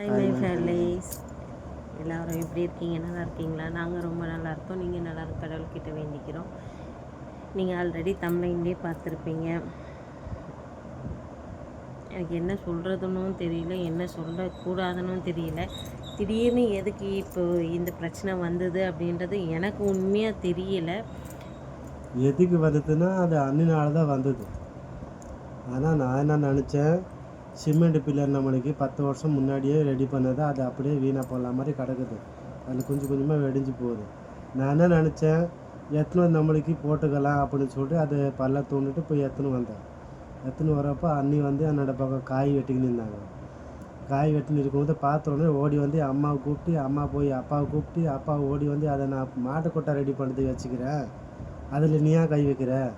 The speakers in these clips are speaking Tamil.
ஹாய் மை ஃபேமிலிஸ் எல்லாரும் எப்படி இருக்கீங்க? நல்லா இருக்கீங்களா? நாங்கள் ரொம்ப நல்லா இருக்கோம். நீங்கள் நல்லா இருக்க கடவுள்கிட்ட வேண்டிக்கிறோம். நீங்கள் ஆல்ரெடி தமிழ்லேயே பார்த்துருப்பீங்க. எனக்கு என்ன சொல்கிறதுன்னு தெரியல என்ன சொல்லக்கூடாதுன்னு தெரியல. திடீர்னு எதுக்கு இப்போ இந்த பிரச்சனை வந்தது அப்படின்றது எனக்கு உண்மையாக தெரியல. எதுக்கு வந்ததுன்னா அது அண்ணினால தான் வந்தது. ஆனால் நான் என்ன நினச்சேன்? சிமெண்ட் பில்லர் நம்மளுக்கு பத்து வருஷம் முன்னாடியே ரெடி பண்ணது அது அப்படியே வீணாக போடலாம் மாதிரி கிடக்குது. அதில் கொஞ்சம் கொஞ்சமாக வெடிஞ்சு போகுது. நான் என்ன நினச்சேன்? எத்தனை நம்மளுக்கு போட்டுக்கலாம் அப்படின்னு சொல்லிட்டு அது பல்ல தூண்டிட்டு போய் எத்தனை வந்தேன். எத்தனை வரப்போ அண்ணி வந்து என்னோட பக்கம் காய் வெட்டிக்கின்னு இருந்தாங்க. காய் வெட்டின்னு இருக்கும்போது பார்த்தோன்னே ஓடி வந்து அம்மாவை கூப்பிட்டு அம்மா போய் அப்பாவை கூப்பிட்டு அப்பா ஓடி வந்து அதை நான் மாட்டுக்கொட்டை ரெடி பண்ணுறதுக்கு வச்சுக்கிறேன். அதில் நீயா கை வைக்கிற?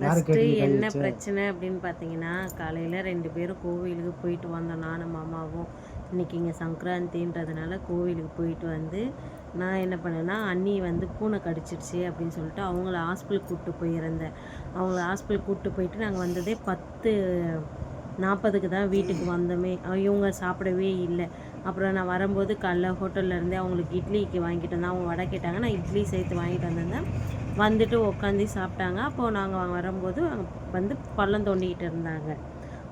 ஃபஸ்ட்டு என்ன பிரச்சனை அப்படின்னு பார்த்தீங்கன்னா காலையில் ரெண்டு பேரும் கோவிலுக்கு போயிட்டு வந்தோம். நானும் மாமாவும். இன்னைக்கு இங்கே சங்கராந்தின்றதுனால கோவிலுக்கு போயிட்டு வந்து நான் என்ன பண்ணேன்னா அண்ணி வந்து பூனை கடிச்சிடுச்சு அப்படின்னு சொல்லிட்டு அவங்கள ஹாஸ்பிட்டல் கூப்பிட்டு போயிருந்தேன். அவங்கள ஹாஸ்பிட்டல் கூப்பிட்டு போயிட்டு நாங்கள் வந்ததே பத்து நாற்பதுக்கு தான் வீட்டுக்கு வந்தோமே. இவங்க சாப்பிடவே இல்லை. அப்புறம் நான் வரும்போது காலைல ஹோட்டல்ல இருந்தே அவங்களுக்கு இட்லிக்கு வாங்கிட்டு வந்தேன். அவங்க வடை கேட்டாங்க. நான் இட்லி சேர்த்து வாங்கிட்டு வந்திருந்தேன். வந்துட்டு உட்காந்து சாப்பிட்டாங்க. அப்போது நாங்கள் வரும்போது வந்து பள்ளம் தோண்டிக்கிட்டு இருந்தாங்க.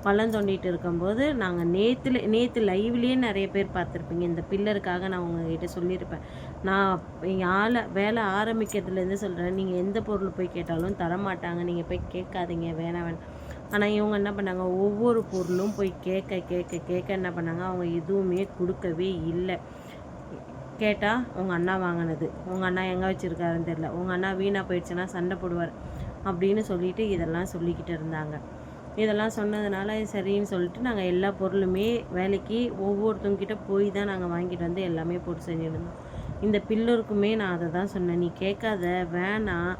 பள்ளம் தோண்டிட்டு இருக்கும்போது நாங்கள் நேற்றுல நேற்று லைவ்லேயே நிறைய பேர் பார்த்துருப்பீங்க. இந்த பில்லருக்காக நான் உங்ககிட்ட சொல்லியிருப்பேன். நான் ஆளை வேலை ஆரம்பிக்கிறதுலேருந்து சொல்கிறேன் நீங்கள் எந்த பொருள் போய் கேட்டாலும் தரமாட்டாங்க. நீங்கள் போய் கேட்காதீங்க. வேணாம் வேணாம். ஆனால் இவங்க என்ன பண்ணாங்க? ஒவ்வொரு பொருளும் போய் கேட்க கேட்க கேட்க என்ன பண்ணாங்க? அவங்க எதுவுமே கொடுக்கவே இல்லை. கேட்டால் உங்கள் அண்ணா வாங்கினது. உங்கள் அண்ணா எங்கே வச்சுருக்காருன்னு தெரில உங்கள் அண்ணா வீணாக போயிடுச்சுன்னா சண்டை போடுவார். அப்படின்னு சொல்லிட்டு இதெல்லாம் சொல்லிக்கிட்டு இருந்தாங்க. இதெல்லாம் சொன்னதுனால சரின்னு சொல்லிட்டு நாங்கள் எல்லா பொருளுமே வேலைக்கு ஒவ்வொருத்தவங்கிட்ட போய் தான் நாங்கள் வாங்கிட்டு வந்து எல்லாமே போட்டு செஞ்சுருந்தோம் இந்த பில்லருக்குமே நான் அதை தான் சொன்னேன். நீ கேட்காத வேணாம்.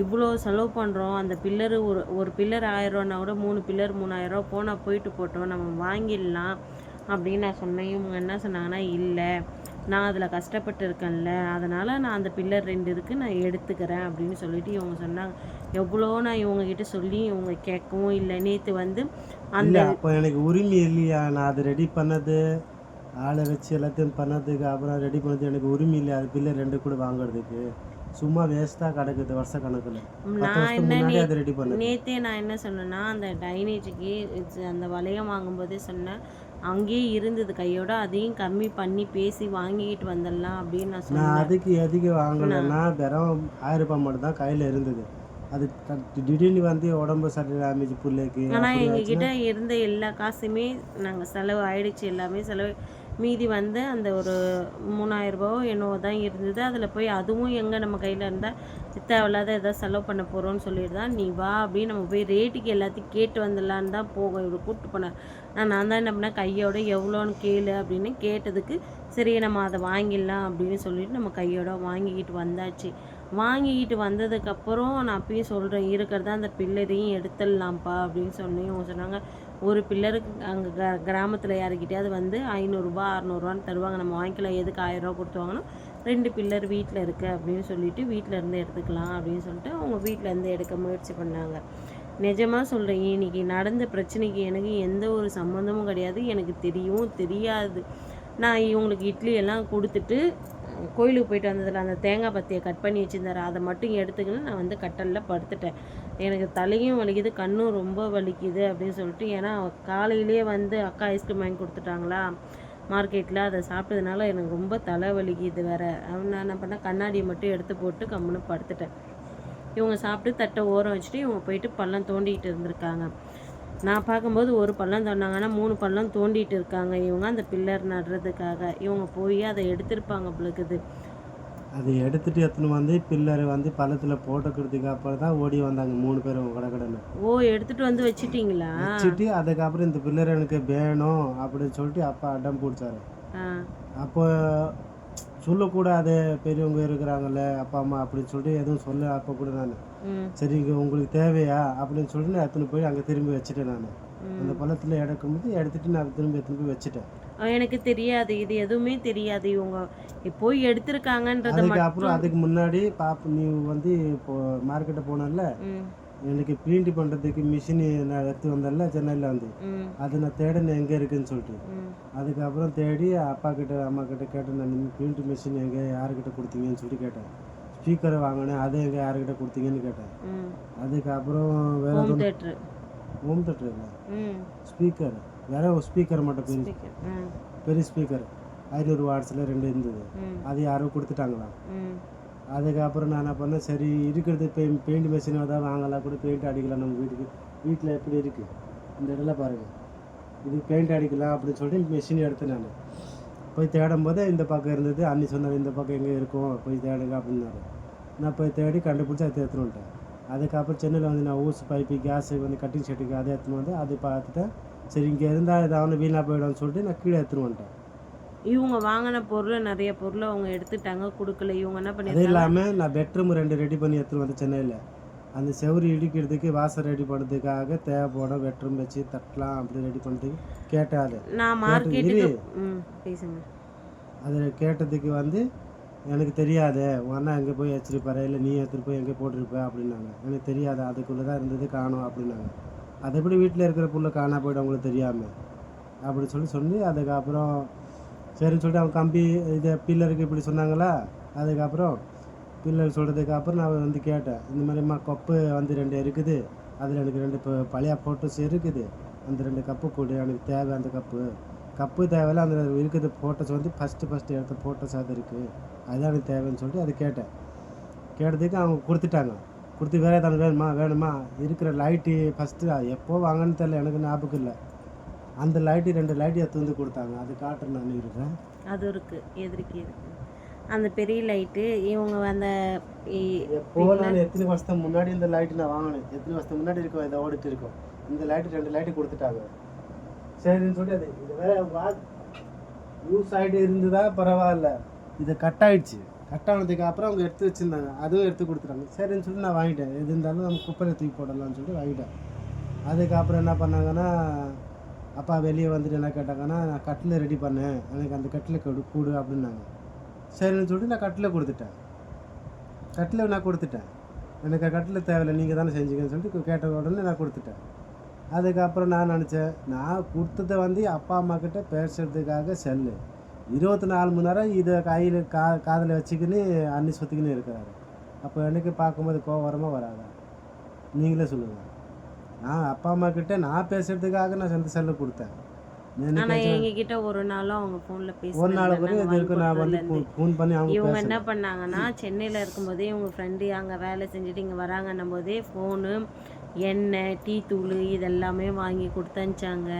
இவ்வளோ செலவு பண்ணுறோம் அந்த பில்லரு ஒரு ஒரு பில்லர் ஆயிரரூவானா கூட மூணு பில்லர் மூணாயிரரூவா போனால் போயிட்டு போட்டோம். நம்ம வாங்கிடலாம் அப்படின்னு நான் சொன்னேன். இவங்க என்ன சொன்னாங்கன்னா இல்லை நான் அதில் கஷ்டப்பட்டு இருக்கேன்ல. அதனால் நான் அந்த பில்லர் ரெண்டு இருக்குது நான் எடுத்துக்கிறேன். அப்படின்னு சொல்லிட்டு இவங்க சொன்னாங்க. எவ்வளோ நான் இவங்ககிட்ட சொல்லி இவங்க கேட்கவும் இல்லை. நேற்று வந்து அந்த அப்போ எனக்கு உரிமை இல்லையா? நான் அது ரெடி பண்ணது ஆளை வச்சு எல்லாத்தையும் பண்ணதுக்கு அப்புறம் ரெடி பண்ணது எனக்கு உரிமை இல்லை அது பில்லர் ரெண்டு கூட வாங்குறதுக்கு. சும்மா வேஸ்ட்டாக கிடக்குது வருஷ கணக்கில் நான் என்ன அது ரெடி பண்ணது நேற்றே நான் என்ன சொன்னேன்னா அந்த டைனேஜுக்கு அந்த வளையம் வாங்கும்போதே சொன்னேன் அங்கேயே இருந்தது கையோட அதையும் கம்மி பண்ணி பேசி வாங்கிக்கிட்டு வந்துடலாம் அப்படின்னு நான் நான் சொன்னேன். அதுக்கு எதுக்கு வாங்கலைன்னா வெறும் ஆயிரம் ரூபாய் மட்டும் தான் கையில் இருந்தது. அது திடீர்னு வந்து உடம்பு சரி டேமேஜ் பிள்ளைக்கு ஆனால் எங்ககிட்ட இருந்த எல்லா காசுமே நாங்கள் செலவு ஆயிடுச்சு எல்லாமே செலவு மீதி வந்து அந்த ஒரு மூணாயிரரூபாவோ என்னவோ தான் இருந்தது. அதில் போய் அதுவும் எங்கே நம்ம கையில் இருந்தால் தேவையில்லாத எதாவது செலவு பண்ண போகிறோம்னு சொல்லிட்டு தான் நீ வா அப்படின்னு நம்ம போய் ரேட்டுக்கு எல்லாத்தையும் கேட்டு வந்துடலான்னு தான் போகும் இவ்வளோ கூப்பிட்டு போனேன் நான் நான் தான் என்ன பண்ணேன் கையோட எவ்வளோன்னு கேளு அப்படின்னு கேட்டதுக்கு சரி நம்ம அதை வாங்கிடலாம் அப்படின்னு சொல்லிட்டு நம்ம கையோட வாங்கிக்கிட்டு வந்தாச்சு. வாங்கிக்கிட்டு வந்ததுக்கப்புறம் நான் அப்பயும் சொல்கிறேன் இருக்கிறத அந்த பில்லரையும் எடுத்துடலாம்ப்பா அப்படின்னு சொன்னேன். அவங்க சொன்னாங்க ஒரு பில்லருக்கு அங்கே க கிராமத்தில் யாருக்கிட்டையாவது வந்து ஐநூறுரூபா அறநூறுவான்னு தருவாங்க. நம்ம வாங்கிக்கலாம் எதுக்கு ஆயிரரூவா கொடுத்து வாங்கணும்? ரெண்டு பில்லர் வீட்டில் இருக்குது அப்படின்னு சொல்லிட்டு வீட்டில் இருந்து எடுத்துக்கலாம் அப்படின்னு சொல்லிட்டு அவங்க வீட்டில் இருந்து எடுக்க முயற்சி பண்ணாங்க. நிஜமாக சொல்கிறேன் இன்னைக்கு நடந்த பிரச்சனைக்கு எனக்கு எந்த ஒரு சம்மந்தமும் கிடையாது. எனக்கு தெரியவும் தெரியாது. நான் இவங்களுக்கு இட்லி எல்லாம் கொடுத்துட்டு கோயிலுக்கு போயிட்டு வந்ததில் அந்த தேங்காய் பத்தியை கட் பண்ணி வச்சுருந்தாரு. அதை மட்டும் எடுத்துக்கின்னு நான் வந்து கட்டலில் படுத்துட்டேன். எனக்கு தலையும் வலிக்குது கண்ணும் ரொம்ப வலிக்குது அப்படின்னு சொல்லிட்டு ஏன்னா காலையிலேயே வந்து அக்கா ஐஸ்கிரீம் வாங்கி கொடுத்துட்டாங்களா மார்க்கெட்டில் அதை சாப்பிட்டதுனால எனக்கு ரொம்ப தலை வலிக்குது வேற. நான் என்ன பண்ணேன் கண்ணாடியை மட்டும் எடுத்து போட்டு கம்முன்னு படுத்துட்டேன். இவங்க சாப்பிட்டு தட்டை ஓரம் வச்சுட்டு இவங்க போயிட்டு பள்ளம் தோண்டிகிட்டு இருந்திருக்காங்க. நான் பார்க்கும்போது ஒரு பள்ளம் தோண்டாங்கன்னா மூணு பள்ளம் தோண்டிகிட்டு இருக்காங்க இவங்க அந்த பில்லர் நடுறதுக்காக. இவங்க போய் அதை எடுத்திருப்பாங்க பிள்ளைக்குது அதை எடுத்துட்டு எடுத்துன்னு வந்து பில்லர் வந்து பள்ளத்தில் போட்டுக்கிறதுக்கு அப்புறம் தான் ஓடி வந்தாங்க மூணு பேரும் கடகடன்னு ஓ எடுத்துட்டு வந்து வச்சிட்டீங்களா? வச்சுட்டு அதுக்கப்புறம் இந்த பில்லர் எனக்கு வேணும் அப்படின்னு சொல்லிட்டு அப்பா அடம் பிடிச்சாரு. அப்போ சொல்லக்கூடாது பெரியவங்க இருக்கிறாங்கல்ல அப்பா அம்மா அப்படின்னு சொல்லிட்டு எதுவும் சொல்ல அப்போ கூட நான். சரி இங்கே உங்களுக்கு தேவையா அப்படின்னு சொல்லிட்டு நான் எடுத்துன்னு போய் அங்கே திரும்பி வச்சுட்டேன் நான். அந்த பள்ளத்தில் எடுக்கும்போது எடுத்துட்டு நான் திரும்பி எடுத்துன்னு போய் வச்சுட்டேன். எனக்கு தெரியாது. இது எதுவுமே தெரியாது இவங்க. போய் எடுத்திருக்காங்கன்றத அப்புறம் அதுக்கு முன்னாடி பாப்பு நீ வந்து இப்போ மார்க்கெட்டை போனல எனக்கு பிரிண்ட் பண்ணுறதுக்கு மிஷின் நான் எடுத்து வந்தேன்ல சென்னையில் வந்து. அது நான் தேடினேன் எங்கே இருக்குன்னு சொல்லிட்டு. அதுக்கப்புறம் தேடி அப்பா கிட்ட அம்மா கிட்ட கேட்டேன் நான் பிரிண்ட் மிஷின் எங்கே யாருக்கிட்ட கொடுத்தீங்கன்னு சொல்லி கேட்டேன். ஸ்பீக்கரை வாங்கினேன் அதை எங்கே யாருக்கிட்ட கொடுத்தீங்கன்னு கேட்டேன். அதுக்கப்புறம் வேற home theatre home theatre speaker வேற ஒரு ஸ்பீக்கர் மட்டும் பெரிய பெரிய ஸ்பீக்கர் ஐநூறு வாட்ஸில் ரெண்டு இருந்தது. அது யாரோ கொடுத்துட்டாங்களாம் ம். அதுக்கப்புறம் நான் என்ன பண்ணேன் சரி இருக்கிறது பெயிண்ட் பெயிண்ட் மிஷினை தான் வாங்கலாம் கூட பெயிண்ட் அடிக்கலாம் நம்ம வீட்டுக்கு. வீட்டில் எப்படி இருக்குது இந்த இடத்துல பாருங்கள் இது பெயிண்ட் அடிக்கலாம் அப்படின்னு சொல்லிட்டு மிஷின் எடுத்தேன் நான். போய் தேடும் போது இந்த பக்கம் இருந்தது அன்னி சொன்னார் இந்த பக்கம் எங்கே இருக்கும் போய் தேடுங்க அப்படின்னாரு. நான் போய் தேடி கண்டுபிடிச்சி அதை எடுத்துன்னு வந்துட்டேன். அதுக்கப்புறம் சென்னையில் வந்து நான் ஊசி பைப்பு கேஸ் வந்து கட்டிங் செட்டுக்கு அதை எடுத்துன்னு வந்து அதை பார்த்துட்டேன். சரி இங்கே இருந்தால் ஏதாவது வீணாக போயிடும்னு சொல்லிட்டு நான் கீழே எடுத்துன்னு வந்துட்டேன். இவங்க வாங்கின பொருள் நிறைய பொருள் அவங்க எடுத்துட்டாங்க கொடுக்கல. இவங்க என்ன அது பண்ணிருக்காங்க இல்லாமல் நான் பெட்ரூம் ரெண்டு ரெடி பண்ணி எடுத்துன்னு வந்தேன் சென்னையில். அந்த செவுரு இடிக்கிறதுக்கு வாசல் ரெடி பண்ணுறதுக்காக தேவைப்படும் பெட்ரூம் வச்சு தட்டலாம் அப்படி ரெடி பண்ணுறதுக்கு கேட்டேன் அது. நான் மார்க்கெட்டுக்கு அதில் கேட்டதுக்கு வந்து எனக்கு தெரியாது உன் அண்ணா எங்கே போய் வச்சிருப்பாரு? இல்லை நீ எடுத்துகிட்டு போய் எங்கே போட்டிருப்ப? அப்படின்னாங்க. எனக்கு தெரியாது அதுக்குள்ளே தான் இருந்தது காணும் அப்படின்னாங்க. அது எப்படி வீட்டில் இருக்கிற புள்ள காணா போய்ட்டு அவங்களுக்கு தெரியாமல் அப்படி சொல்லி சொல்லி அதுக்கப்புறம் சரின்னு சொல்லிட்டு அவங்க கம்பி இது பில்லருக்கு இப்படி சொன்னாங்களா? அதுக்கப்புறம் பில்லர் சொல்கிறதுக்கு அப்புறம் நான் வந்து கேட்டேன். இந்த மாதிரிம்மா கப்பு வந்து ரெண்டு இருக்குது. அதில் எனக்கு ரெண்டு இப்போ பழைய ஃபோட்டோஸ் இருக்குது. அந்த ரெண்டு கப்பு கொடு எனக்கு தேவை அந்த கப்பு கப்பு தேவையில்ல அந்த இருக்குது ஃபோட்டோஸ் வந்து ஃபஸ்ட்டு ஃபஸ்ட்டு எடுத்த ஃபோட்டோஸ் அது இருக்குது அதுதான் எனக்கு தேவைன்னு சொல்லிட்டு அது கேட்டேன். கேட்டதுக்கு அவங்க கொடுத்துட்டாங்க. கொடுத்து வேறு ஏதாவது வேணுமா வேணுமா? இருக்கிற லைட்டு ஃபஸ்ட்டு எப்போ வாங்கன்னு தெரியல எனக்கு ஞாபகம் இல்லை. அந்த லைட்டு ரெண்டு லைட்டு எடுத்து வந்து கொடுத்தாங்க. அது காட்டுறேன் நான் இருக்கேன் அது இருக்கு எதிர்க்கு இருக்கு அந்த பெரிய லைட்டு இவங்க அந்த எப்போ நான் எத்தனை வருஷத்துக்கு முன்னாடி இந்த லைட்டு நான் வாங்கினேன்? எத்தனை வருஷத்துக்கு முன்னாடி இருக்கும் இதை ஓடிட்டு இருக்கும் இந்த லைட்டு ரெண்டு லைட்டு கொடுத்துட்டாங்க. சரின்னு சொல்லி அது இது வேற வா யூஸ் ஆகிட்டு இருந்ததா? பரவாயில்ல. இது கட் ஆயிடுச்சு. கட் ஆனதுக்கு அப்புறம் அவங்க எடுத்து வச்சுருந்தாங்க. அதுவும் எடுத்து கொடுத்துட்டாங்க. சரின்னு சொல்லி நான் வாங்கிட்டேன். எது இருந்தாலும் நம்ம குப்பையில் தூக்கி போடலாம்னு சொல்லிட்டு வாங்கிட்டேன். அதுக்கப்புறம் என்ன பண்ணாங்கன்னா அப்பா வெளியே வந்துட்டு என்ன கேட்டாங்கன்னா நான் கட்டில் ரெடி பண்ணேன். எனக்கு அந்த கட்டில் கொடு கூடு அப்படின்னாங்க. சரின்னு சொல்லிட்டு நான் கட்டில் கொடுத்துட்டேன். கட்டில் நான் கொடுத்துட்டேன். எனக்கு கட்டில் தேவையில்லை நீங்கள் தானே செஞ்சீங்கன்னு சொல்லிட்டு கேட்ட உடனே நான் கொடுத்துட்டேன். அதுக்கப்புறம் நான் நினச்சேன் நான் கொடுத்ததை வந்து அப்பா அம்மா கிட்ட பேசுறதுக்காக செல்லு. இருபத்தி நாலு மணி நேரம் இதை கையில் கா காதில் வச்சுக்கின்னு அன்னி சுற்றிக்கின்னு இருக்கிறாரு அப்போ எனக்கு பார்க்கும்போது கோவரமாக வராதா. நீங்களே சொல்லுங்கள் நான் அப்பா அம்மா கிட்ட நான் பேசுறதுக்காக நான் செந்த செல்லு கொடுத்தேன். எங்ககிட்ட ஒரு நாளும் அவங்க போன்ல ஒரு நாள் பேசுனாங்க வரையும் இது இருக்கு நான் வந்து ஃபோன் பண்ணி அவங்க இவங்க என்ன பண்ணாங்கன்னா சென்னையில் இருக்கும்போதே இவங்க ஃப்ரெண்டு அங்கே வேலை செஞ்சுட்டு இங்கே வராங்கன்னும் போதே ஃபோனு எண்ணெய் டீ தூள் இதெல்லாமே வாங்கி கொடுத்தனுச்சாங்க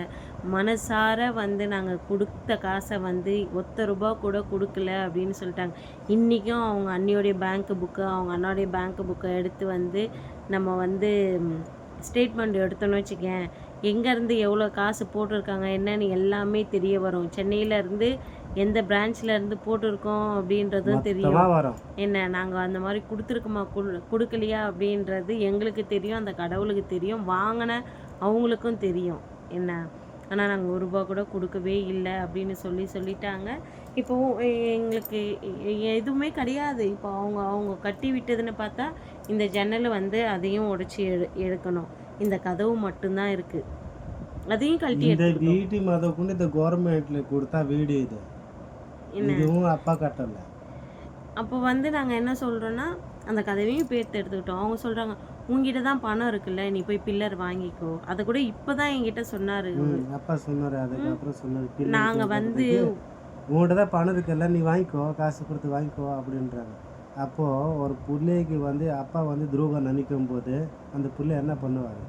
மனசார வந்து நாங்கள் கொடுத்த காசை வந்து ஒத்த ரூபா கூட கொடுக்கல அப்படின்னு சொல்லிட்டாங்க. இன்றைக்கும் அவங்க அண்ணியோடைய பேங்க்கு புக்கு அவங்க அண்ணாவுடைய பேங்க் புக்கை எடுத்து வந்து நம்ம வந்து ஸ்டேட்மெண்ட் எடுத்தோன்னு வச்சுக்கேன். எங்கேருந்து எவ்வளோ காசு போட்டிருக்காங்க என்னன்னு எல்லாமே தெரிய வரும். சென்னையிலேருந்து எந்த பிரான்ச்ல இருந்து போட்டிருக்கோம் அப்படின்றதும் தெரியும். என்ன நாங்கள் அந்த மாதிரி கொடுத்துருக்கோமா கொடு கொடுக்கலையா அப்படின்றது எங்களுக்கு தெரியும் அந்த கடவுளுக்கு தெரியும் வாங்கின அவங்களுக்கும் தெரியும். என்ன ஆனால் நாங்கள் ஒரு ரூபா கூட கொடுக்கவே இல்லை அப்படின்னு சொல்லி சொல்லிட்டாங்க. இப்போ எங்களுக்கு எதுவுமே கிடையாது. இப்போ அவங்க அவங்க கட்டி விட்டதுன்னு பார்த்தா இந்த ஜன்னல் வந்து அதையும் உடைச்சி எடு எடுக்கணும். இந்த கதவு மட்டும்தான் இருக்கு. அதையும் கழட்டி இந்த வீட்டு மத கொண்டு இந்த கவர்மெண்ட்ல கொடுத்தா வீடு இது. இதுவும் அப்பா கட்டல. அப்போ வந்து நாங்கள் என்ன சொல்கிறோன்னா அந்த கதவையும் பேர்த்து எடுத்துக்கிட்டோம். அவங்க சொல்கிறாங்க உங்ககிட்ட தான் பணம் இருக்குல்ல நீ போய் பில்லர் வாங்கிக்கோ. அதை கூட இப்போ தான் என்கிட்ட சொன்னார். அப்பா சொன்னாரு அதுக்கப்புறம் சொன்னாரு நாங்கள் வந்து உங்கள்கிட்ட தான் பணம் இருக்குல்ல நீ வாங்கிக்கோ காசு கொடுத்து வாங்கிக்கோ அப்படின்றாங்க. அப்போ ஒரு பிள்ளைக்கு வந்து அப்பா வந்து துரோகம் நினைக்கும் போது அந்த பிள்ளை என்ன பண்ணுவார்?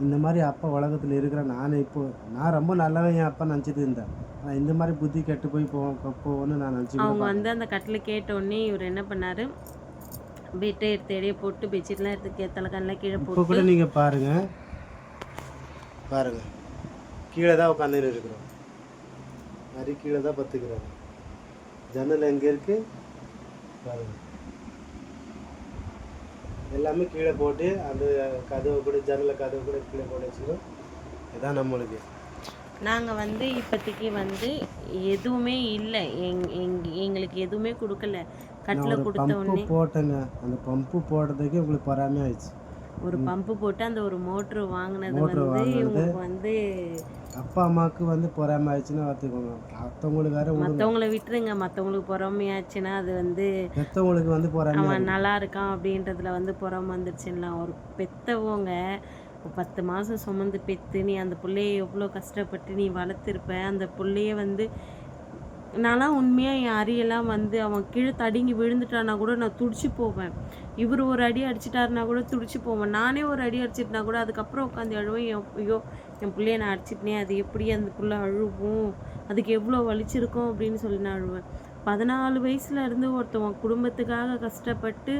இந்த மாதிரி அப்பா உலகத்தில் இருக்கிற நானே இப்போ நான் ரொம்ப நல்லவன் என் அப்பா நினச்சிட்டு இருந்தேன். ஆனால் இந்த மாதிரி புத்தி கெட்டு போய் போவோம் போவோன்னு நான் நினச்சி அவங்க வந்து அந்த கட்டில் கேட்டோடனே இவர் என்ன பண்ணார்? பெட்டை எடுத்து எடைய போட்டு பெட்ஷீட்லாம் எடுத்து கே- தலைக்கண்ணில் கீழே போட்டு கூட நீங்கள் பாருங்க. பாருங்க. கீழே தான் உட்காந்துட்டு இருக்கிறோம். மாதிரி கீழே தான் பத்துக்கிறாங்க ஜன்னல் எங்கே இருக்கு? பாருங்க. எல்லாமே கீழே போட்டு அந்த கதவை கூட ஜன்னலை கதவை கூட கீழே போட்டு வச்சுக்கிறோம் இதான் நம்மளுக்கு. நாங்கள் வந்து இப்போதைக்கு வந்து எதுவுமே இல்லை. எங் எங் எங்களுக்கு எதுவுமே கொடுக்கல. கட்டில் கொடுத்த உடனே போட்டேங்க. அந்த பம்பு போடுறதுக்கே உங்களுக்கு பொறாமையாக ஆயிடுச்சு ஒரு பம்பு போட்டு அந்த ஒரு மோட்ரு வாங்கினது வந்து. இவங்களுக்கு வந்து அப்பா அம்மாவுக்கு வந்து பொறாம ஆயிடுச்சுன்னா பார்த்துக்கோங்க. மற்றவங்களுக்கு வேற மற்றவங்கள விட்டுருங்க. மற்றவங்களுக்கு பொறாமையாச்சுன்னா அது வந்து பெற்றவங்களுக்கு வந்து பொறாம அவன் நல்லா இருக்கான் அப்படின்றதுல வந்து பொறாம வந்துருச்சுன்னா ஒரு பெத்தவங்க பத்து மாதம் சுமந்து பெத்து நீ அந்த பிள்ளைய எவ்வளோ கஷ்டப்பட்டு நீ வளர்த்துருப்ப அந்த பிள்ளைய வந்து நான்லாம் உண்மையாக என் அரியெல்லாம் வந்து அவன் கீழே தடுங்கி விழுந்துட்டானா கூட நான் துடிச்சு போவேன். இவர் ஒரு அடி அடிச்சிட்டாருனா கூட துடிச்சு போவேன். நானே ஒரு அடி அடிச்சிட்டனா கூட அதுக்கப்புறம் உட்காந்து அழுவேன் என் ஐயோ என் பிள்ளைய நான் அடிச்சிட்டனே அது எப்படி அந்த புள்ள அழுவும்? அதுக்கு எவ்வளோ வலிச்சிருக்கும் அப்படின்னு சொல்லி நான் அழுவேன். பதினாலு வயசுல இருந்து ஒருத்தவன் குடும்பத்துக்காக கஷ்டப்பட்டு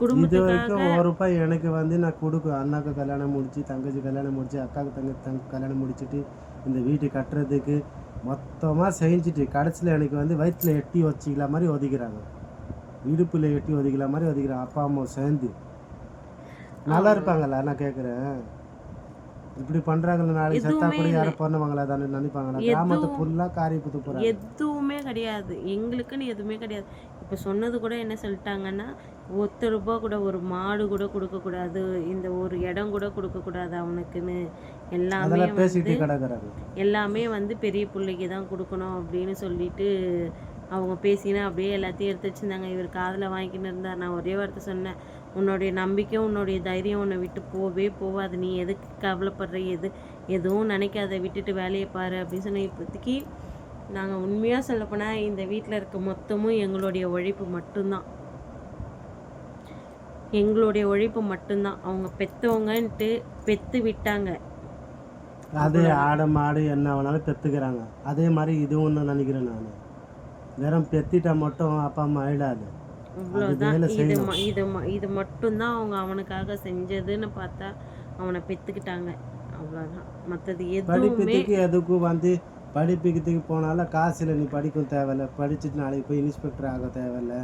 குடும்பத்துக்காக ஒரு ரூபாய் எனக்கு வந்து நான் கொடுக்க அண்ணாக்கு கல்யாணம் முடிச்சு தங்கச்சி கல்யாணம் முடிச்சு அக்காவுக்கு தங்க தங்க கல்யாணம் முடிச்சுட்டு இந்த வீட்டு கட்டுறதுக்கு மொத்தமாக செஞ்சுட்டு கடைசியில் எனக்கு வந்து வயிற்றில் எட்டி வச்சிக்கலாம் மாதிரி ஒதுக்கிறாங்க. இடுப்பில் எட்டி ஒதுக்கலாம் மாதிரி ஒதுக்கிறாங்க. அப்பா அம்மா சேர்ந்து. நல்லா இருப்பாங்களா நான் கேட்குறேன் இப்படி பண்ணுறாங்களா நாளைக்கு செத்தா கூட யாரும் பண்ணுவாங்களா தானே நினைப்பாங்களா? கிராமத்து ஃபுல்லாக காரியப்புத்து போகிறாங்க எதுவுமே கிடையாது. எங்களுக்குன்னு எதுவுமே கிடையாது. இப்போ சொன்னது கூட என்ன சொல்லிட்டாங்கன்னா ஒத்த ரூபா கூட ஒரு மாடு கூட கொடுக்கக்கூடாது இந்த ஒரு இடம் கூட கொடுக்கக்கூடாது அவனுக்குன்னு. எல்லாமே வந்து எல்லாமே வந்து பெரிய பிள்ளைக்கு தான் கொடுக்கணும் அப்படின்னு சொல்லிட்டு அவங்க பேசினா அப்படியே எல்லாத்தையும் எடுத்து வச்சுருந்தாங்க. இவர் காதில் வாங்கிக்கின்னு இருந்தார். நான் ஒரே வார்த்தை சொன்னேன். உன்னுடைய நம்பிக்கை உன்னுடைய தைரியம் உன்னை விட்டு போவே போகாது நீ எதுக்கு கவலைப்படுற? எது எதுவும் நினைக்காத. விட்டுட்டு வேலையை பாரு அப்படின்னு சொன்ன இப்போதைக்கு நாங்கள் உண்மையாக சொல்லப்போனால் இந்த வீட்டில் இருக்க மொத்தமும் எங்களுடைய உழைப்பு மட்டும்தான். எங்களுடைய உழைப்பு மட்டும்தான். அவங்க பெற்றவங்கன்ட்டு பெற்று விட்டாங்க. அது ஆடு மாடு என்ன வேணாலும் பெற்றுக்கிறாங்க அதே மாதிரி இதுவும் ஒன்று நினைக்கிறேன் நான். வெறும் பெத்திட்டா மட்டும் அப்பா அம்மா ஆயிடாது இவ்வளோதான் இது இது இது மட்டும்தான் அவங்க அவனுக்காக செஞ்சதுன்னு பார்த்தா அவனை பெற்றுக்கிட்டாங்க அவ்வளோதான் மற்றது படிக்கிறதுக்கு எதுக்கும் வந்து படிப்புக்கிறதுக்கு போனாலும் காசில் நீ படிக்கும் தேவையில்ல. படிச்சுட்டு நாளைக்கு போய் இன்ஸ்பெக்டர் ஆக தேவையில்ல.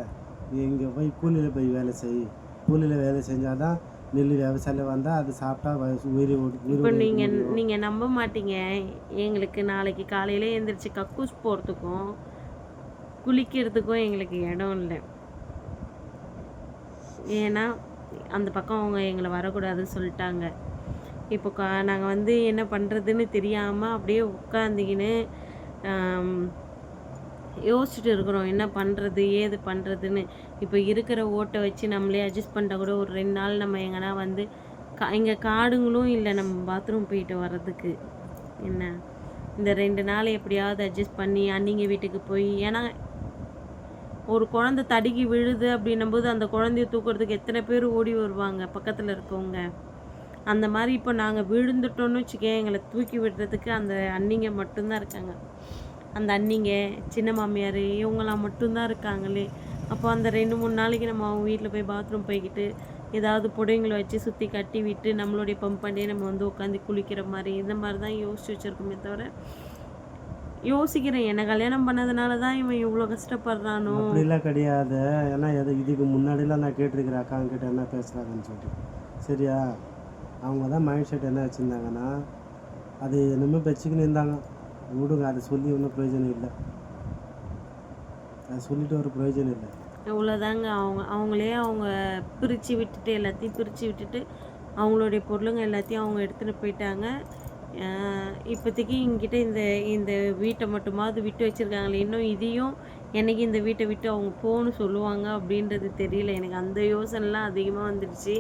நீ இங்கே போய் கூலியில் போய் வேலை செய். கூலியில் வேலை செஞ்சால் தான் நெல் விவசாயம் வந்தால் அது சாப்பிட்டா உயிர் இப்போ நீங்கள். நீங்கள் நம்ப மாட்டீங்க. எங்களுக்கு நாளைக்கு காலையில் எழுந்திரிச்சு கக்கூஸ் போகிறதுக்கும் குளிக்கிறதுக்கும் எங்களுக்கு இடம் இல்லை. ஏன்னா அந்த பக்கம் அவங்க எங்களை வரக்கூடாதுன்னு சொல்லிட்டாங்க. இப்போ கா நாங்கள் வந்து என்ன பண்ணுறதுன்னு தெரியாமல் அப்படியே உட்காந்துக்கின்னு யோசிச்சுட்டு இருக்கிறோம். என்ன பண்ணுறது ஏது பண்ணுறதுன்னு இப்போ இருக்கிற ஓட்டை வச்சு நம்மளே அட்ஜஸ்ட் பண்ணிட்டா கூட ஒரு ரெண்டு நாள் நம்ம எங்கன்னா வந்து கா இங்கே காடுங்களும் இல்லை நம்ம பாத்ரூம் போயிட்டு வர்றதுக்கு. என்ன? இந்த ரெண்டு நாள் எப்படியாவது அட்ஜஸ்ட் பண்ணி அன்னிங்க வீட்டுக்கு போய் ஏன்னா ஒரு குழந்தை தடுக்கி விழுது அப்படின்னும் போது அந்த குழந்தைய தூக்குறதுக்கு எத்தனை பேர் ஓடி வருவாங்க பக்கத்தில் இருக்கவங்க? அந்த மாதிரி இப்போ நாங்கள் விழுந்துட்டோன்னு வச்சுக்கேன் எங்களை தூக்கி விடுறதுக்கு அந்த அண்ணிங்க மட்டும்தான் இருக்காங்க. அந்த அண்ணிங்க சின்ன மாமியார் இவங்களாம் மட்டும்தான் இருக்காங்களே. அப்போ அந்த ரெண்டு மூணு நாளைக்கு நம்ம அவங்க வீட்டில் போய் பாத்ரூம் போய்கிட்டு ஏதாவது புடைங்களை வச்சு சுற்றி கட்டி விட்டு நம்மளுடைய பம்பாண்டே நம்ம வந்து உட்காந்து குளிக்கிற மாதிரி இந்த மாதிரி தான் யோசிச்சு வச்சுருக்கோமே தவிர யோசிக்கிறேன். என்ன கல்யாணம் பண்ணதுனால தான் இவன் இவ்வளோ கஷ்டப்படுறானோ? அப்படிலாம் கிடையாது. ஏன்னா எது இதுக்கு முன்னாடிலாம் நான் கேட்டிருக்கிறேன். அக்கா கிட்ட என்ன பேசுகிறாங்கன்னு சொல்லிட்டு. சரியா? அவங்க தான் மைண்ட் செட் என்ன வச்சுருந்தாங்கன்னா அது என்னமோ வச்சுக்கின்னு இருந்தாங்க. விடுங்க அதை சொல்லி ஒன்றும் பிரயோஜனம் இல்லை. அதை சொல்லிட்டு ஒரு பிரயோஜனம் இல்லை. இவ்வளோதாங்க அவங்க அவங்களே அவங்க பிரித்து விட்டுட்டு எல்லாத்தையும் பிரித்து விட்டுட்டு அவங்களுடைய பொருளுங்க எல்லாத்தையும் அவங்க எடுத்துகிட்டு போயிட்டாங்க. இப்போதைக்கு எங்கிட்ட இந்த இந்த வீட்டை மட்டுமாவது விட்டு வச்சுருக்காங்களே இன்னும் இதையும் என்னைக்கு இந்த வீட்டை விட்டு அவங்க போகணும் சொல்லுவாங்க அப்படின்றது தெரியல. எனக்கு அந்த யோசனைலாம் அதிகமாக வந்துடுச்சு.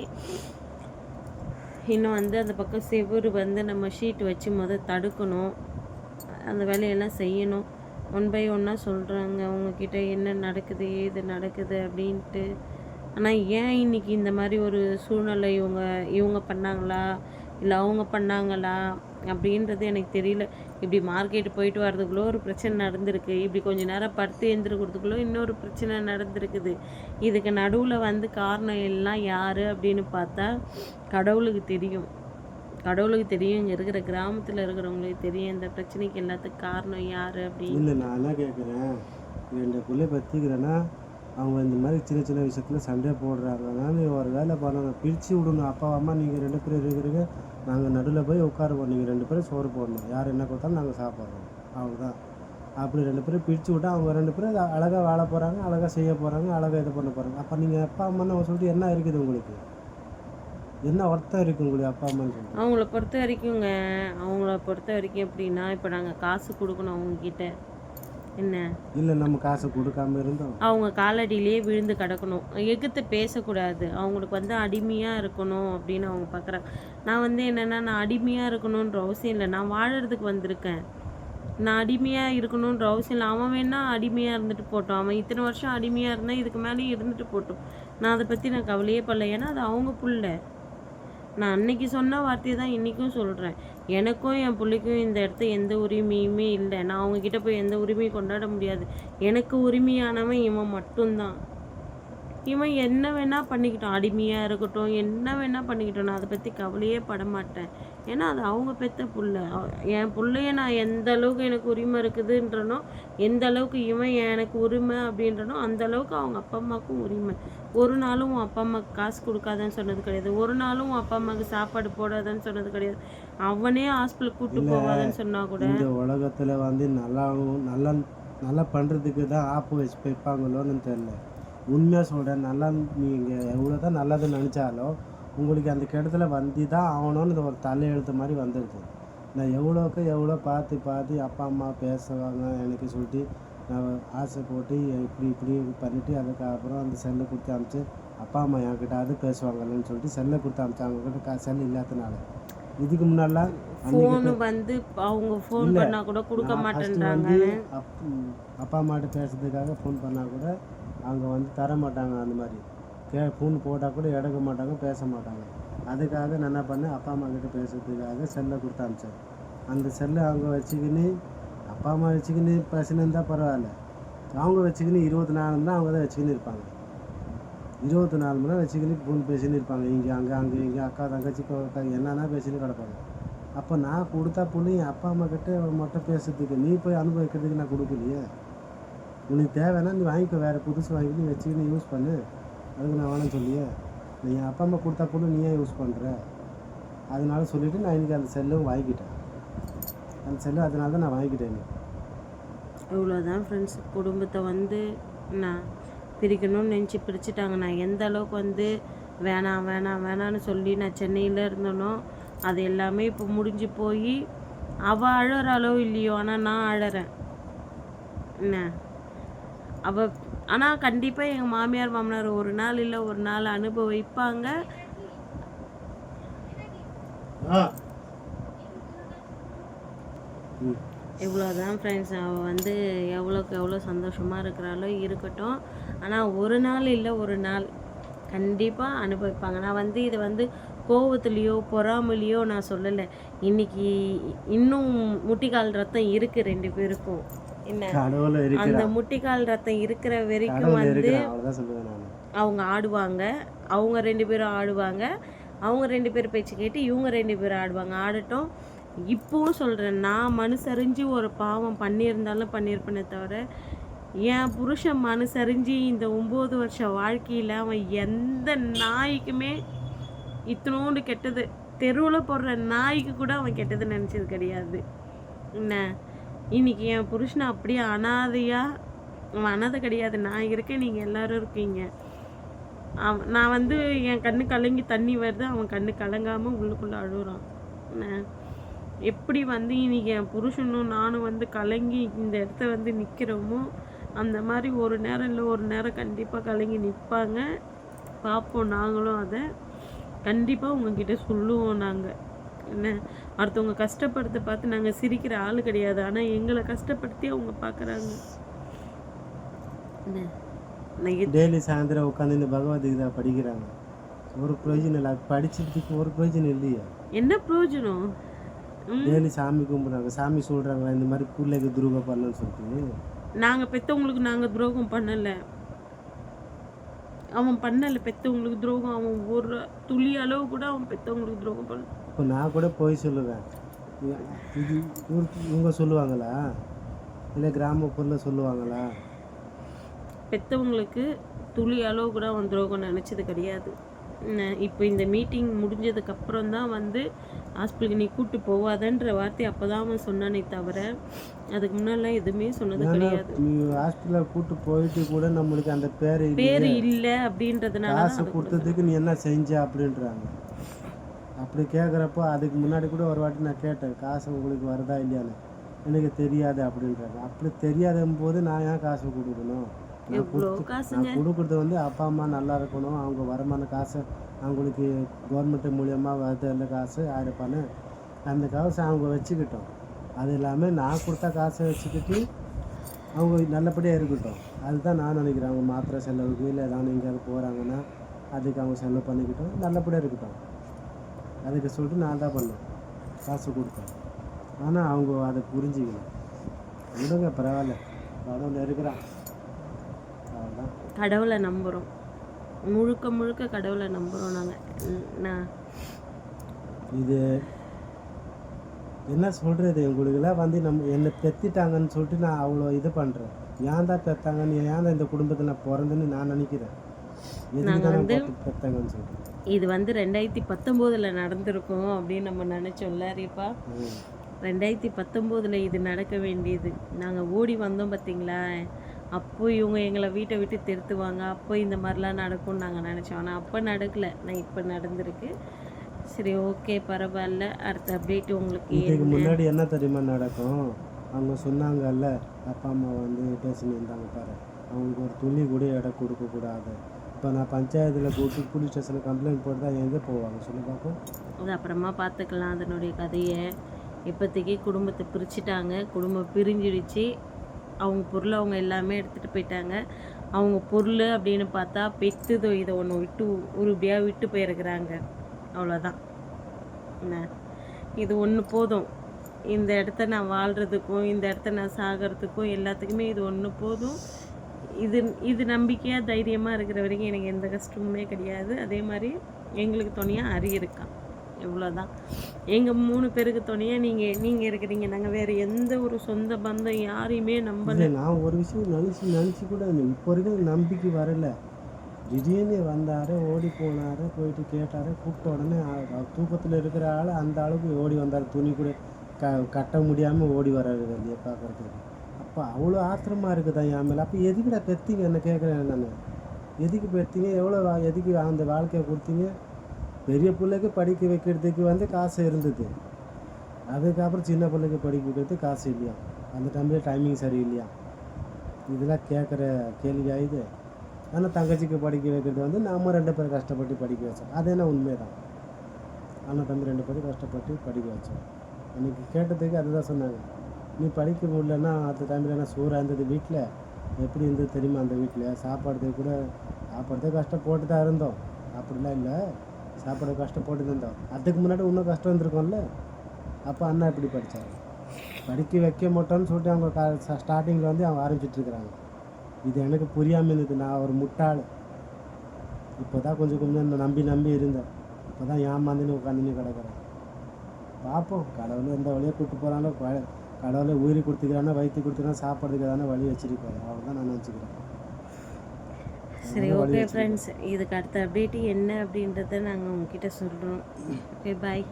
இன்னும் வந்து அந்த பக்கம் செவுரு வந்து நம்ம ஷீட் வச்சு முத தடுக்கணும். அந்த வேலையெல்லாம் செய்யணும். ஒன் பை ஒன்னாக சொல்கிறாங்க அவங்கக்கிட்ட என்ன நடக்குது ஏது நடக்குது அப்படின்ட்டு. ஆனால் ஏன் இன்னைக்கு இந்த மாதிரி ஒரு சூழ்நிலை இவங்க இவங்க பண்ணாங்களா? இல்லை அவங்க பண்ணாங்களா அப்படின்றது எனக்கு தெரியல. இப்படி மார்க்கெட் போயிட்டு வர்றதுக்குள்ளே ஒரு பிரச்சனை நடந்திருக்கு. இப்படி கொஞ்ச நேரம் படுத்து எழுந்திருக்கிறதுக்குள்ளே இன்னொரு பிரச்சனை நடந்திருக்குது. இதுக்கு நடுவில் வந்து காரணம் எல்லாம் யார் அப்படின்னு பார்த்தா கடவுளுக்கு தெரியும். கடவுளுக்கு தெரியும். இங்கே இருக்கிற கிராமத்தில் இருக்கிறவங்களுக்கு தெரியும். இந்த பிரச்சனைக்கு எல்லாத்துக்கும் காரணம் யார் அப்படின்னு. இல்லை நான் என்ன கேட்குறேன் ரெண்டு பிள்ளை பற்றிக்கிறேன்னா அவங்க இந்த மாதிரி சின்ன சின்ன விஷயத்தில் சண்டை போடுறாங்க. அதனால் ஒரு வேலை பண்ணணும் பிரித்து விடணும். அப்பா அம்மா நீங்கள் ரெண்டு பேரும் இருக்கிறீங்க நாங்கள் நடுவில் போய் உட்காருவோம். நீங்கள் ரெண்டு பேரும் சோறு போடணும். யார் என்ன கொடுத்தாலும் நாங்கள் சாப்பிட்றோம். அவ்வளோதான் அப்படி ரெண்டு பேரும் பிரித்து விட்டா அவங்க ரெண்டு பேரும் அழகாக வாழ போகிறாங்க அழகாக செய்ய போகிறாங்க அழகாக இது பண்ண போகிறாங்க அப்போ நீங்கள் அப்பா அம்மான்னு சொல்லிட்டு என்ன இருக்குது உங்களுக்கு? என்ன ஒருத்தம் இருக்கு உங்களுக்கு அப்பா அம்மான்னு சொல்லிட்டு? அவங்கள பொறுத்த வரைக்குங்க. அவங்கள பொறுத்த வரைக்கும் எப்படின்னா இப்போ நாங்கள் காசு கொடுக்கணும் அவங்கக்கிட்ட என்ன? இல்லை நம்ம காசு கொடுக்காம இருந்தோம். அவங்க காலடியிலேயே விழுந்து கிடக்கணும். எகுத்து பேசக்கூடாது. அவங்களுக்கு வந்து அடிமையாக இருக்கணும் அப்படின்னு அவங்க பார்க்குறாங்க நான் வந்து என்னென்னா நான் அடிமையாக இருக்கணுன்ற அவசியம் இல்லை. நான் வாழறதுக்கு வந்திருக்கேன். நான் அடிமையாக இருக்கணுன்ற அவசியம் இல்லை. அவன் வேணா அடிமையாக இருந்துட்டு போட்டோம். அவன் இத்தனை வருஷம் அடிமையாக இருந்தால் இதுக்கு மேலேயும் இருந்துட்டு போட்டோம். நான் அதை பற்றி நான் கவலையே படல. ஏன்னா அது அவங்க புள்ள. நான் அன்னைக்கு சொன்ன வார்த்தையை தான் இன்றைக்கும் சொல்கிறேன் எனக்கும் என் பிள்ளைக்கும் இந்த இடத்த எந்த உரிமையுமே இல்லை. நான் அவங்கக்கிட்ட போய் எந்த உரிமையும் கொண்டாட முடியாது. எனக்கு உரிமையானவன் இவன் மட்டும்தான். இவன் என்ன வேணா பண்ணிக்கிட்டோம் அடிமையாக இருக்கட்டும் என்ன வேணா பண்ணிக்கிட்டோம் நான் அதை பற்றி கவலையே பட மாட்டேன். ஏன்னா அது அவங்க பெத்த புள்ள. என் பிள்ளைய நான் எந்த அளவுக்கு எனக்கு உரிமை இருக்குதுன்றனோ எந்த அளவுக்கு இவன் எனக்கு உரிமை அப்படின்றனோ அந்த அளவுக்கு அவங்க அப்பா அம்மாவுக்கும் உரிமை. ஒரு நாளும் உன் அப்பா அம்மாவுக்கு காசு கொடுக்காதன்னு சொன்னது கிடையாது. ஒரு நாளும் உன் அப்பா அம்மாவுக்கு சாப்பாடு போடாதன்னு சொன்னது கிடையாது. அவனே ஹாஸ்பிட்டலுக்கு கூட்டு போவாதன்னு சொன்னா கூட இந்த உலகத்தில் வந்து நல்லா நல்லா நல்லா பண்ணுறதுக்கு தான் ஆப்பு வச்சு வைப்பாங்களோன்னு தெரில உண்மையாக சொல்கிறேன் நல்லா நீங்கள் எவ்வளோ தான் நல்லது நினச்சாலும் உங்களுக்கு அந்த கிடத்துல வந்து தான் ஆகணும்னு இந்த ஒரு தலையெழுத்து மாதிரி வந்துடுது. நான் எவ்வளோக்கு எவ்வளோ பார்த்து பார்த்து அப்பா அம்மா பேசுவாங்க எனக்கு சொல்லிட்டு நான் ஆசை போட்டு இப்படி இப்படி பண்ணிவிட்டு அதுக்கப்புறம் அந்த செல்லை கொடுத்து அனுப்பிச்சு அப்பா அம்மா என்கிட்ட அது பேசுவாங்கன்னு சொல்லிட்டு செல்லை கொடுத்து அனுப்பிச்சு அவங்கக்கிட்ட கா செல் இல்லாதனால. இதுக்கு முன்னாடிலாம் ஃபோனு வந்து அவங்க ஃபோன் இல்ல. பண்ணா கூட கொடுக்க மாட்டேன்றாங்க. அப்பா அம்மாட்ட பேசுறதுக்காக ஃபோன் பண்ணால் கூட அவங்க வந்து தர மாட்டாங்க அந்த மாதிரி. கே ஃபோன் போட்டால் கூட எடுக்க மாட்டாங்க பேச மாட்டாங்க. அதுக்காக நான் என்ன பண்ணேன் அப்பா அம்மா கிட்ட பேசுறதுக்காக செல்லை கொடுத்து அனுப்பிச்சேன். அந்த செல்லை அவங்க வச்சுக்கின்னு அப்பா அம்மா வச்சுக்கின்னு பேசினு இருந்தால் பரவாயில்ல. அவங்க வச்சுக்கின்னு இருபத்தி நாலு மணி நேரம் அவங்க தான் வச்சுக்கின்னு இருப்பாங்க. இருபத்தி நாலு மணி நேரம் வச்சுக்கின்னு ஃபோன் பேசின்னு இருப்பாங்க. இங்கே அங்கே அங்கே இங்கே அக்கா தங்கச்சி அக்கா என்னன்னா பேசின்னு கிடப்பாங்க. அப்போ நான் கொடுத்தா பொண்ணு என் அப்பா அம்மா கிட்ட மட்டும் பேசுறதுக்கு நீ போய் அனுபவிக்கிறதுக்கு நான் கொடுக்கலையே. உனக்கு தேவைன்னா நீ வாங்கிக்கோ வேறு புதுசு வாங்கி நீ வச்சுக்கின்னு யூஸ் பண்ணு. அதுக்கு நான் வேணாம்னு சொல்லியே. என் அப்பா அம்மா கொடுத்தா கூட நீயே யூஸ் பண்ணுற அதனால சொல்லிவிட்டு நான் இன்றைக்கி அந்த செல்லும் வாங்கிக்கிட்டேன். அந்த செல்லு அதனால தான் நான் வாங்கிக்கிட்டேன் இவ்வளோதான் ஃப்ரெண்ட்ஸ் குடும்பத்தை வந்து நான் பிரிக்கணும்னு நினச்சி பிரிச்சுட்டாங்க. நான் எந்த அளவுக்கு வந்து வேணாம் வேணாம் வேணான்னு சொல்லி நான் சென்னையில் இருந்தனோ அது எல்லாமே இப்போ முடிஞ்சு போய் அவள் அழகிற அளவு இல்லையோ ஆனால் நான் அழறேன். என்ன? அவள் ஆனால் கண்டிப்பாக எங்கள் மாமியார் மாமனார் ஒரு நாள் இல்லை ஒரு நாள் அனுபவிப்பாங்க இவ்வளோதான் ஃப்ரெண்ட்ஸ் அவள் வந்து எவ்வளோக்கு எவ்வளோ சந்தோஷமாக இருக்கிறாளோ இருக்கட்டும். ஆனால் ஒரு நாள் இல்லை ஒரு நாள் கண்டிப்பாக அனுபவிப்பாங்க. நான் வந்து இதை வந்து கோவத்துலேயோ பொறாமலையோ நான் சொல்லலை. இன்னைக்கு இன்னும் முட்டிக்கால் ரத்தம் இருக்குது ரெண்டு பேருக்கும். என்ன? அந்த முட்டிக்கால் ரத்தம் இருக்கிற வரைக்கும் வந்து அவங்க ஆடுவாங்க. அவங்க ரெண்டு பேரும் ஆடுவாங்க. அவங்க ரெண்டு பேர் பேச்சு கேட்டு இவங்க ரெண்டு பேரும் ஆடுவாங்க. ஆடட்டும். இப்போவும் சொல்கிறேன் நான் மனுசறிஞ்சு ஒரு பாவம் பண்ணியிருந்தாலும் பண்ணியிருப்பேனே தவிர என் புருஷன் மனுசறிஞ்சு இந்த ஒம்பது வருஷ வாழ்க்கையில் அவன் எந்த நாய்க்குமே இத்தனோண்டு கெட்டது. தெருவில் போடுற நாய்க்கு கூட அவன் கெட்டது நினச்சது கிடையாது. என்ன? இன்னைக்கு என் புருஷனை அப்படியே அனாதையாக அவன் அனாதை கிடையாது. நான் இருக்கேன் நீங்கள் எல்லோரும் இருக்கீங்க. அவன் நான் வந்து என் கண்ணு கலங்கி தண்ணி வருது அவன் கண்ணு கலங்காமல் உள்ளுக்குள்ளே அழுகுறான். எப்படி வந்து இன்றைக்கி என் புருஷனும் நானும் வந்து கலங்கி இந்த இடத்த வந்து நிற்கிறோமோ அந்த மாதிரி ஒரு நேரம் இல்லை ஒரு நேரம் கண்டிப்பாக கலங்கி நிற்பாங்க பார்ப்போம் நாங்களும் அதை. கண்டிப்பாக உங்ககிட்ட சொல்லுவோம் நாங்கள் என்ன அடுத்தவங்க கஷ்டப்படுத்த பார்த்து நாங்கள் சிரிக்கிற ஆள் கிடையாது. ஆனால் எங்களை கஷ்டப்படுத்தி அவங்க பார்க்குறாங்க. டெய்லி சாயந்தரம் உட்காந்து இந்த பகவத்கீதா படிக்கிறாங்க. ஒரு பிரயோஜனம் இல்லை. படிச்சதுக்கு ஒரு பிரயோஜனம் இல்லையே. என்ன பிரயோஜனம்? டெய்லி சாமி கும்பிட்றாங்க. சாமி சொல்கிறாங்க இந்த மாதிரி பிள்ளைக்கு துருகம் பண்ணணும்னு சொல்லிட்டு? நாங்கள் பெற்றவங்களுக்கு நாங்கள் துரோகம் பண்ணலை. அவன் பண்ணலை பெற்றவங்களுக்கு துரோகம். அவன் ஒரு துளி அளவு கூட அவன் பெற்றவங்களுக்கு துரோகம் பண்ணல. இப்போ நான் கூட போய் சொல்லுவேன். இது இவங்க சொல்லுவாங்களா? இல்லை கிராமப்புறத்தில் சொல்லுவாங்களா? பெற்றவங்களுக்கு துளி அளவு கூட துரோகம் நினச்சது கிடையாது. இப்போ இந்த மீட்டிங் முடிஞ்சதுக்கு அப்புறம் தான் வந்து ஹாஸ்பிட்டலுக்கு நீ கூட்டு போவாதன்ற வார்த்தை அப்போ தான் அவன் சொன்னானே தவிர அதுக்கு முன்னாடிலாம் எதுவுமே சொன்னது கிடையாது. நீ ஹாஸ்பிட்டலில் கூட்டு போயிட்டு கூட நம்மளுக்கு அந்த பேர் பேர் இல்லை அப்படின்றதுனால கொடுத்ததுக்கு நீ என்ன செஞ்ச அப்படின்றாங்க. அப்படி கேட்குறப்போ அதுக்கு முன்னாடி கூட ஒரு வாட்டி நான் கேட்டேன் காசு உங்களுக்கு வருதா இல்லையான்னு? எனக்கு தெரியாது அப்படின்றாங்க. அப்படி தெரியாத போது நான் ஏன் காசு கொடுக்கணும்? நான் கொடுக்குறது வந்து அப்பா அம்மா நல்லா இருக்கணும். அவங்க வருமான காசு அவங்களுக்கு கவர்மெண்ட் மூலியமாக வருது அந்த காசு ஆயிரம் ரூபான்னு அந்த காசு அவங்க வச்சுக்கிட்டோம். அது இல்லாமல் நான் கொடுத்த காசை வச்சுக்கிட்டு அவங்க நல்லபடியாக இருக்கட்டும். அதுதான் நான் நினைக்கிறேன். அவங்க மாத்திரை செலவுக்கு இல்லை ஏதாவது எங்கேயாவது போகிறாங்கன்னா அதுக்கு அவங்க செலவு பண்ணிக்கிட்டோம். நல்லபடியாக இருக்கட்டும். அதுக்கு சொல்லிட்டு நான் தான் பண்ணேன். காசு கொடுத்தேன். ஆனால் அவங்க அதை புரிஞ்சிக்கல. விடுங்க பரவாயில்ல. கடவுள் இருக்கிறான். அவ்வளோதான் கடவுளை நம்புகிறோம் முழுக்க முழுக்க கடவுளை நம்புகிறோம் நாங்கள் நான் இது என்ன சொல்கிறது உங்களுக்குலாம் வந்து நம்ம என்னை பெத்திட்டாங்கன்னு சொல்லிட்டு நான் அவ்வளோ இது பண்ணுறேன் ஏன் தான் பெத்தாங்கன்னு ஏன் தான் இந்த குடும்பத்தில் நான் பிறந்தேன்னு நான் நினைக்கிறேன். எதுக்கு தான் பெத்தாங்கன்னு சொல்லிட்டு இது வந்து ரெண்டாயிரத்தி பத்தொம்போதில் நடந்திருக்கும் அப்படின்னு நம்ம நினச்சோம்ல ரீப்பா. ரெண்டாயிரத்தி பத்தொம்போதில் இது நடக்க வேண்டியது. நாங்கள் ஓடி வந்தோம் பார்த்தீங்களா அப்போ இவங்க எங்களை வீட்டை விட்டு திருத்துவாங்க. அப்போ இந்த மாதிரிலாம் நடக்கும்னு நாங்கள் நினச்சோம். ஆனால் அப்போ நடக்கலை. நான் இப்போ நடந்திருக்கு. சரி ஓகே பரவாயில்ல. அடுத்த அப்டேட் உங்களுக்கு இதுக்கு முன்னாடி என்ன தெரியுமா நடக்கும்? அவங்க சொன்னாங்கல்ல அப்பா அம்மா வந்து பேசின்னு இருந்தாங்க பாரு. அவங்களுக்கு ஒரு துணி கூட இடம் கொடுக்கக்கூடாது. இப்போ நான் பஞ்சாயத்தில் கூப்பிட்டு போலீஸ் ஸ்டேஷனில் கம்ப்ளைண்ட் போட்டு தான் எங்கே போவாங்க. சொல்லி பார்ப்போம். அது அப்புறமா பார்த்துக்கலாம் அதனுடைய கதையை. இப்போதைக்கு குடும்பத்தை பிரிச்சுட்டாங்க. குடும்பம் பிரிஞ்சிடுச்சு. அவங்க பொருளை அவங்க எல்லாமே எடுத்துகிட்டு போயிட்டாங்க. அவங்க பொருள் அப்படின்னு பார்த்தா பெத்துதோ இதை ஒன்று விட்டு உருப்படியாக விட்டு போயிருக்கிறாங்க. அவ்வளோதான் என்ன? இது ஒன்று போதும். இந்த இடத்த நான் வாழ்கிறதுக்கும் இந்த இடத்த நான் சாகிறதுக்கும் எல்லாத்துக்குமே இது ஒன்று போதும். இது இது நம்பிக்கையாக தைரியமாக இருக்கிற வரைக்கும் எனக்கு எந்த கஷ்டமுமே கிடையாது. அதே மாதிரி எங்களுக்கு துணையாக அரி இருக்கான் இவ்வளோதான் எங்கள் மூணு பேருக்கு துணையாக நீங்கள் நீங்கள் இருக்கிறீங்க. நாங்கள் வேறு எந்த ஒரு சொந்த பந்தம் யாரையுமே நம்பலை. நான் ஒரு விஷயம் நினச்சி நினச்சி கூட இப்போ வரைக்கும் நம்பிக்கை வரல. திடீர்னு வந்தார் ஓடி போனார் போயிட்டு கேட்டார் கூப்பிட்ட உடனே தூக்கத்தில் இருக்கிற ஆள் அந்த அளவுக்கு ஓடி வந்தார். துணி கூட க கட்ட முடியாமல் ஓடி வர்றாரு வெளியே பார்க்குறதுக்கு அப்போ அவ்வளோ ஆத்திரமா இருக்குதா என் மேலே? அப்போ எதுக்குடா பெற்றீங்க என்ன கேட்குறேன் நான். எதுக்கு பெற்றீங்க எவ்வளோ எதுக்கு அந்த வாழ்க்கையை கொடுத்தீங்க? பெரிய பிள்ளைக்கு படிக்க வைக்கிறதுக்கு வந்து காசு இருந்தது. அதுக்கப்புறம் சின்ன பிள்ளைக்கு படிக்க வைக்கிறதுக்கு காசு இல்லையா? அந்த டைமில் டைமிங் சரியில்லையா? இதெல்லாம் கேட்குற கேள்வி ஆயுது ஆனால் தங்கச்சிக்கு படிக்க வைக்கிறது வந்து நாம் ரெண்டு பேரும் கஷ்டப்பட்டு படிக்க வச்சோம். அது என்ன உண்மை தான் அண்ணன் தம்பி ரெண்டு பேரும் கஷ்டப்பட்டு படிக்க வச்சோம். அன்றைக்கி கேட்டதுக்கு அதுதான் சொன்னாங்க. நீ படிக்க முடியலன்னா அந்த டைமில் என்ன சூறாக இருந்தது வீட்டில் எப்படி இருந்தது தெரியுமா அந்த வீட்டில் சாப்பாடுறதுக்கு கூட சாப்பாடுறதுக்கு கஷ்டப்பட்டு தான் இருந்தோம். அப்படிலாம் இல்லை. சாப்பாடு கஷ்டப்பட்டு தான் இருந்தோம். அதுக்கு முன்னாடி இன்னும் கஷ்டம் இருந்திருக்கோம்ல அப்போ அண்ணா எப்படி படித்தாங்க படிக்க வைக்க மாட்டோம்னு சொல்லிட்டு அவங்க ஸ்டார்டிங்கில் வந்து அவங்க ஆரம்பிச்சிட்டிருக்கிறாங்க இது எனக்கு புரியாமல் இருந்தது. நான் ஒரு முட்டாள். இப்போ தான் கொஞ்சம் கொஞ்சம் நம்பி நம்பி இருந்தேன். இப்போ தான் ஏமாந்துன்னு உட்காந்துன்னு கிடக்குறேன். பார்ப்போம் கடவுள் எந்த வழியை கூப்பிட்டு போகிறாங்களோ கடவுளை உயிரி கொடுத்துக்கிறானோ வயிற்று கொடுத்துக்கிறானோ சாப்பிட்றதுக்கு எதானே வழி வச்சிருப்பாரு. அவ்வளோதான் நான் நினச்சிக்கிறேன். சரி ஓகே ஃப்ரெண்ட்ஸ் இதுக்கு அடுத்த அப்டேட் என்ன அப்படின்றத நாங்கள் உங்ககிட்ட சொல்கிறோம் ஓகே பாய்